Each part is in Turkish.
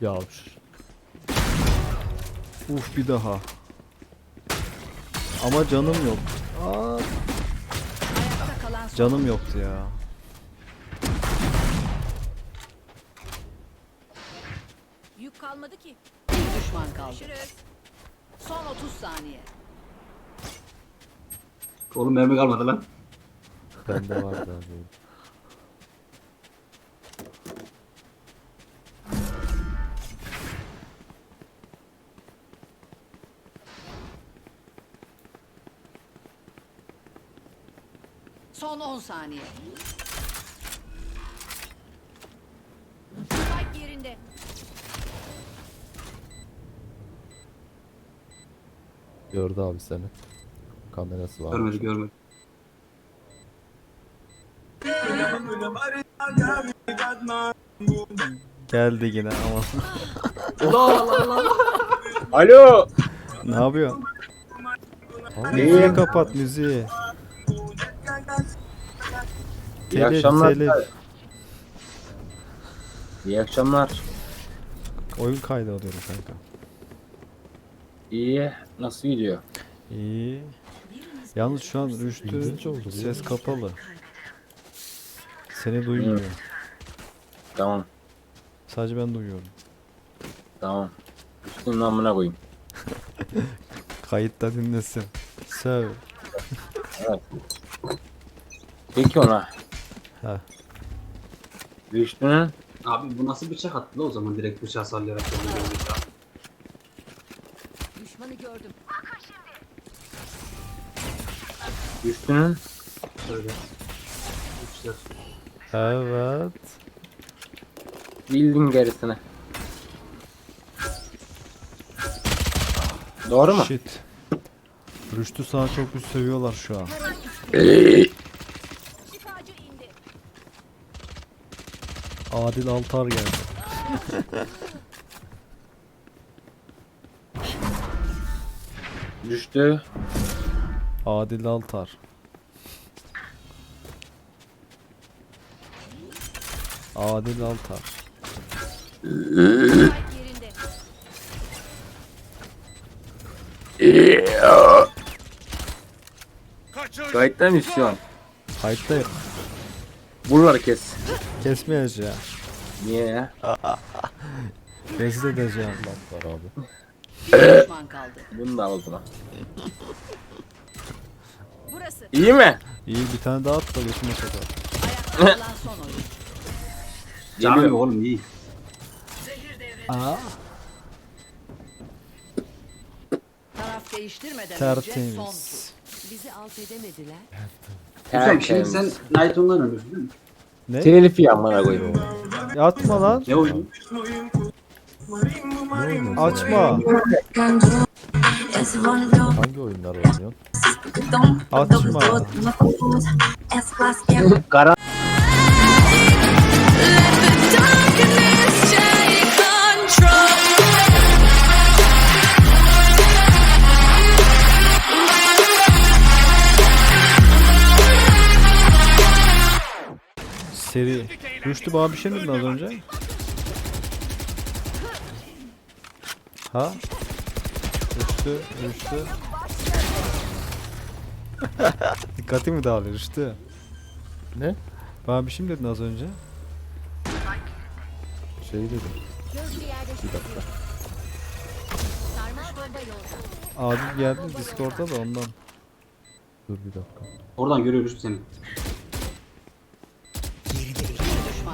Ya Uf bir daha. Ama canım yok. Aa, canım yoktu ya. Yük kalmadı ki. Bir düşman kaldı. Son 30 saniye. Oğlum mermi kalmadı lan. bende vardı abi. Son 10 saniye. Spike yerinde. Gördü abi seni. Kamerası var. Görmedi görmedi. Geldi yine ama. Alo. ne yapıyorsun? Abi, Müziği kapat müziği. İyi Telif, akşamlar. telif. İyi akşamlar. Oyun kaydı alıyorum kanka. İyi. Nasıl gidiyor? İyi. Yalnız şu an Rüştü İlginç oldu bu ses ya. kapalı. Seni duymuyor. Tamam. Sadece ben duyuyorum. Tamam. Üstünün amına koyayım. Kayıtta dinlesin. Sev. Peki ona. Ha. Üstünün Abi bu nasıl bıçak attı la o zaman direkt bıçağı sallayarak ya. Düşmanı gördüm. Üstünün Şöyle. Üçler. Evet. bildin gerisini. Doğru mu? Shit. Rüştü sana çok üst seviyorlar şu an. Şifacı indi. Adil Altar geldi. Düştü. Adil Altar. Adil Altar. Kayıttan mı şu an? Kayıttayım. Buraları kes. Kesmeyeceğim. Niye ya? Rezil edeceğim. Var abi. Bir düşman kaldı. Bunu da al o zaman. Burası. İyi mi? İyi bir tane daha at da götüme sokar. Ayakta kalan son oyun. Canım Geliyor. yok oğlum iyi. Aa. Taraf değiştirmeden önce son Tertemiz. tur. Bizi alt edemediler. Güzel şimdi sen Tertemiz. Night Online oynuyorsun değil mi? Ne? Telif ya amına koyayım. Atma lan. Ne oyunu? Açma. Hangi oyunlar oynuyorsun? Açma. Kara Seri. Rüştü bana bir şey mi dedin az önce? Ha? Rüştü, Rüştü. Dikkati mi dağılıyor Rüştü? Ne? Bana bir şey mi dedin az önce? Şey dedim. Bir dakika. Adil geldi Discord'a da ondan. Dur bir dakika. Oradan görüyoruz seni.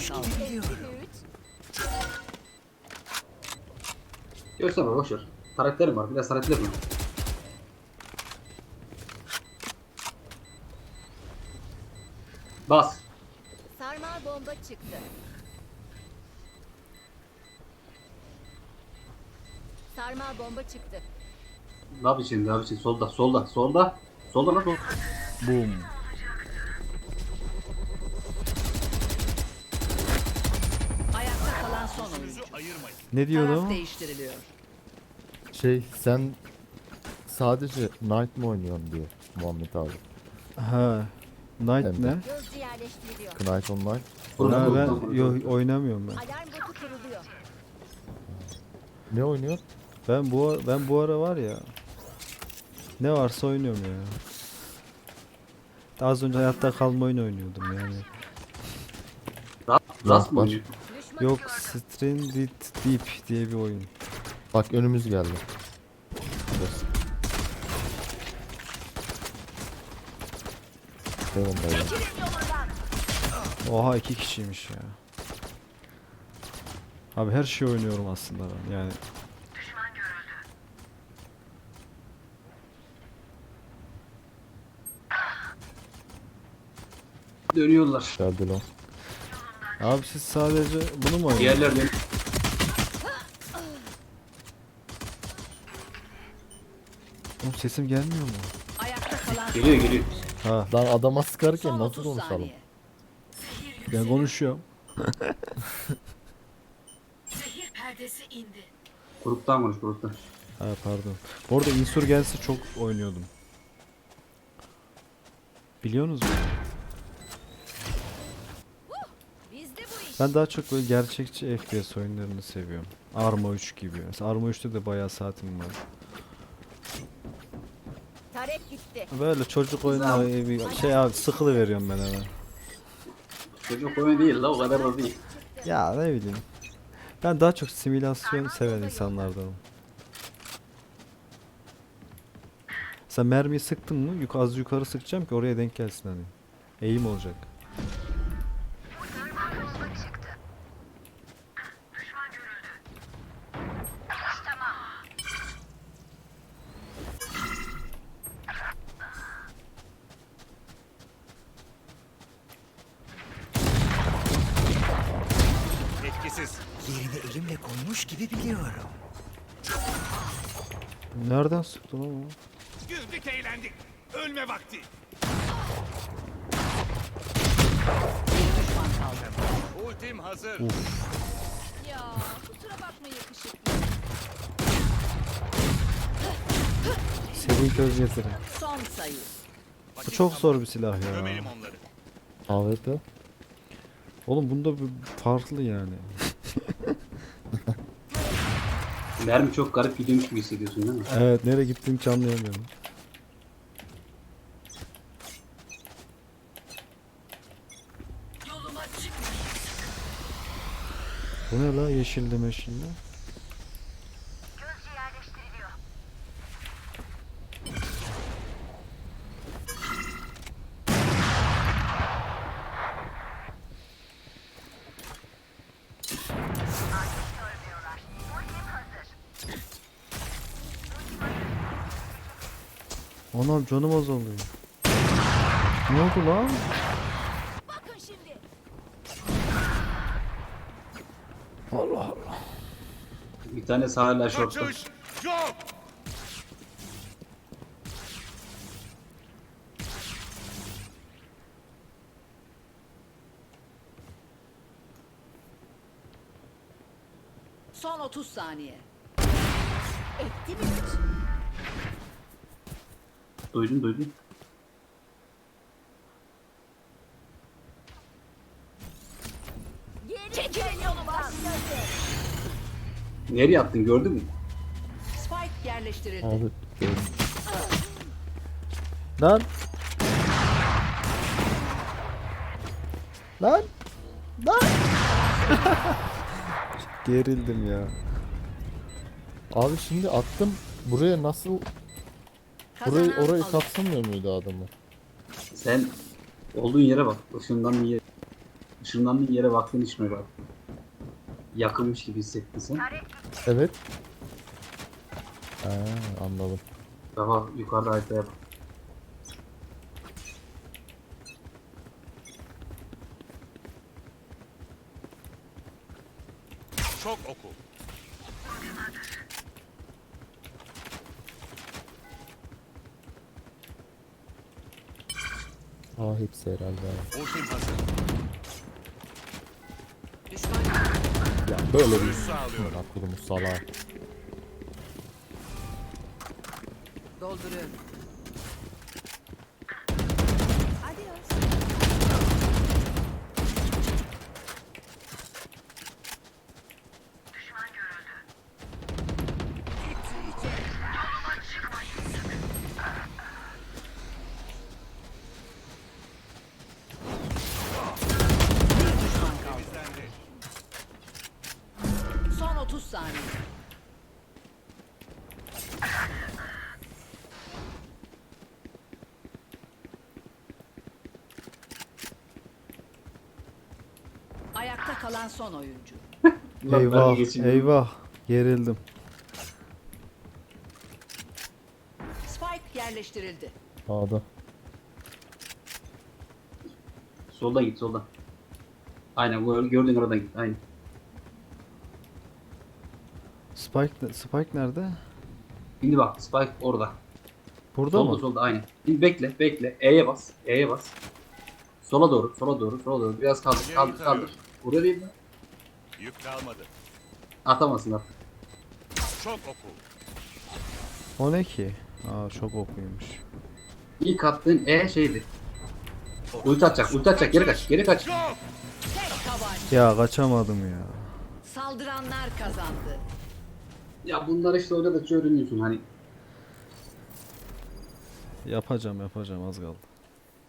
Bir düşman kaldı. Gösterme boşver. Karakterim var. Biraz karakter var. Bas. Sarmal bomba çıktı. Sarmal bomba çıktı. Ne yapacaksın? Ne yapacaksın? Solda, solda, solda. Solda lan solda. Boom. Son oyun. Ne Taraf değiştiriliyor. Şey sen sadece Night mı oynuyorsun diyor Muhammed abi. Ha. Night Hem de. ne? Gözcü yerleştiriliyor. Knight Online. Ha, ben yo, oynamıyorum ben. Alarm botu kuruluyor. Ne oynuyor? Ben bu ben bu ara var ya. Ne varsa oynuyorum ya. Az önce hayatta kalma oyunu oynuyordum yani. Rast, mı oynuyor? Yok. Stranded Deep diye bir oyun. Bak önümüz geldi. Burası. Devam böyle. Oha iki kişiymiş ya. Abi her şey oynuyorum aslında ben yani. Dönüyorlar. Geldi lan. Abi siz sadece bunu mu oynuyorsunuz? Diğerler dön. Oğlum sesim gelmiyor mu? Ayakta kalan Geliyor geliyor. Ha Lan adama sıkarken son nasıl 30 konuşalım? saniye. ben konuşuyorum. Gruptan konuş gruptan. Ha pardon. Bu arada Insurgence'i çok oynuyordum. Biliyorsunuz mu? Ben daha çok böyle gerçekçi FPS oyunlarını seviyorum. Arma 3 gibi. Mesela Arma 3'te de bayağı saatim var. Tarek gitti. Böyle çocuk oyunları bir şey abi sıkılı veriyorum ben hemen. Çocuk oyunu değil la o kadar da değil. Ya ne bileyim. Ben daha çok simülasyon seven insanlardanım. Sen mermiyi sıktın mı yuk az yukarı sıkacağım ki oraya denk gelsin hani. Eğim olacak. Biliyorum. Nereden sıktın ama? Güldük eğlendik. Ölme vakti. Bir düşman kaldı. Ultim hazır. Ya kusura bakma yakışıklı. Seri göz getirin. Son sayı. Bu çok zor bir silah ya. Gömelim onları. AWP. Oğlum bunda bir farklı yani. Mermi çok garip gidiyormuş gibi hissediyorsun değil mi? Evet nereye gittiğini hiç anlayamıyorum. Bu ne la yeşilli meşilli? Anam canım azalıyor. Ne oldu lan? Bakın şimdi. Bir tane hala şortta. Yok. Son 30 saniye. Duydun duydun. Çekilin yolumdan. Nereye attın gördün mü? Spike yerleştirildi. Abi gördüm. Lan! Lan! Lan! Gerildim ya. Abi şimdi attım. Buraya nasıl burayı Kazanan orayı alır. kapsamıyor muydu adamı? Sen olduğun yere bak. Işınlandığın yere, ışınlandığın yere baktın hiç mi bak? Yakınmış gibi hissettin sen. Evet. Ha, anladım. Daha yukarıda haritaya bak. Çok oku. Aa hepsi herhalde. Ultim hazır. Ya böyle bir Sağlıyorum. aklımız sala. dolduruyorum. Ayakta kalan son oyuncu. Ben Eyvah geçeyim. eyvah. Gerildim. Spike yerleştirildi. A'da. Soldan git soldan. Aynen bu gördüğün oradan git. Aynen. Spike, Spike nerede? Şimdi bak Spike orada. Burada solda mı? solda aynen. Şimdi bekle bekle. E'ye bas. E'ye bas. Sola doğru sola doğru sola doğru. Biraz kaldır kaldır kaldır. Burada değil mi? Yük kalmadı. Atamasın artık. Çok oku. O ne ki? Aa çok okuymuş. İlk attığın E şeydi. Ulti atacak ulti atacak geri kaç geri kaç. Çok. Tek tabanca. Ya kaçamadım ya. Saldıranlar kazandı. Ya bunlar işte oynadıkça öğreniyorsun hani. Yapacağım yapacağım az kaldı.